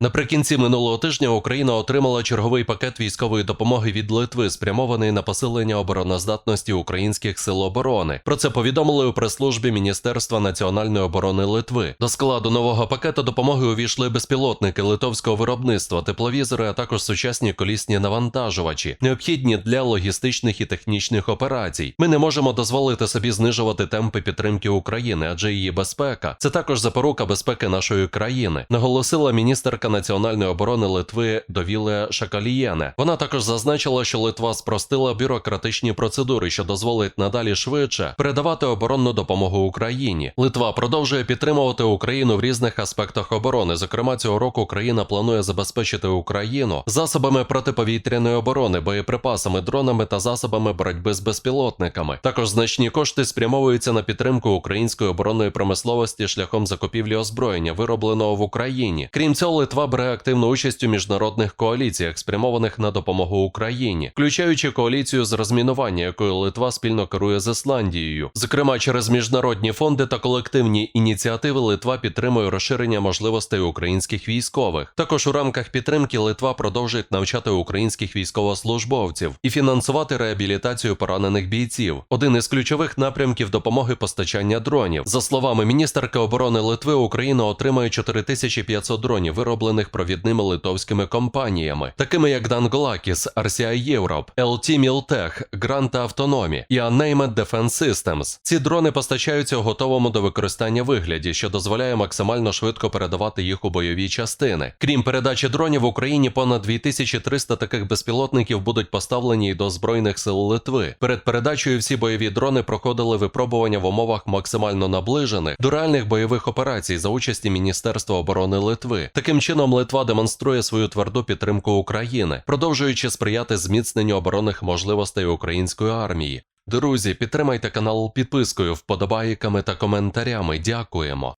Наприкінці минулого тижня Україна отримала черговий пакет військової допомоги від Литви, спрямований на посилення обороноздатності українських сил оборони. Про це повідомили у прес-службі Міністерства національної оборони Литви. До складу нового пакету допомоги увійшли безпілотники литовського виробництва, тепловізори, а також сучасні колісні навантажувачі, необхідні для логістичних і технічних операцій. Ми не можемо дозволити собі знижувати темпи підтримки України, адже її безпека це також запорука безпеки нашої країни, наголосила міністерка національної оборони Литви Довіле Шакалієне. Вона також зазначила, що Литва спростила бюрократичні процедури, що дозволить надалі швидше передавати оборонну допомогу Україні. Литва продовжує підтримувати Україну в різних аспектах оборони. Зокрема, цього року країна планує забезпечити Україну засобами протиповітряної оборони, боєприпасами, дронами та засобами боротьби з безпілотниками. Також значні кошти спрямовуються на підтримку української оборонної промисловості шляхом закупівлі озброєння, виробленого в Україні. Крім цього, Литва бере активну участь у міжнародних коаліціях, спрямованих на допомогу Україні, включаючи коаліцію з розмінування, якою Литва спільно керує з Ісландією. Зокрема, через міжнародні фонди та колективні ініціативи Литва підтримує розширення можливостей українських військових. Також у рамках підтримки Литва продовжує навчати українських військовослужбовців і фінансувати реабілітацію поранених бійців. Один із ключових напрямків допомоги постачання дронів. За словами міністерки оборони Литви, Україна отримає 4500 дронів, вироблених провідними литовськими компаніями, такими як Danglakis, RCI Europe, LT Miltech, Grant Autonomy і Unnamed Defense Systems. Ці дрони постачаються у готовому до використання вигляді, що дозволяє максимально швидко передавати їх у бойові частини. Крім передачі дронів в Україні, понад 2300 таких безпілотників будуть поставлені й до збройних сил Литви. Перед передачею всі бойові дрони проходили випробування в умовах максимально наближених до реальних бойових операцій за участі Міністерства оборони Литви. Таким чином, Литва демонструє свою тверду підтримку України, продовжуючи сприяти зміцненню оборонних можливостей української армії. Друзі, підтримайте канал підпискою, вподобайками та коментарями. Дякуємо.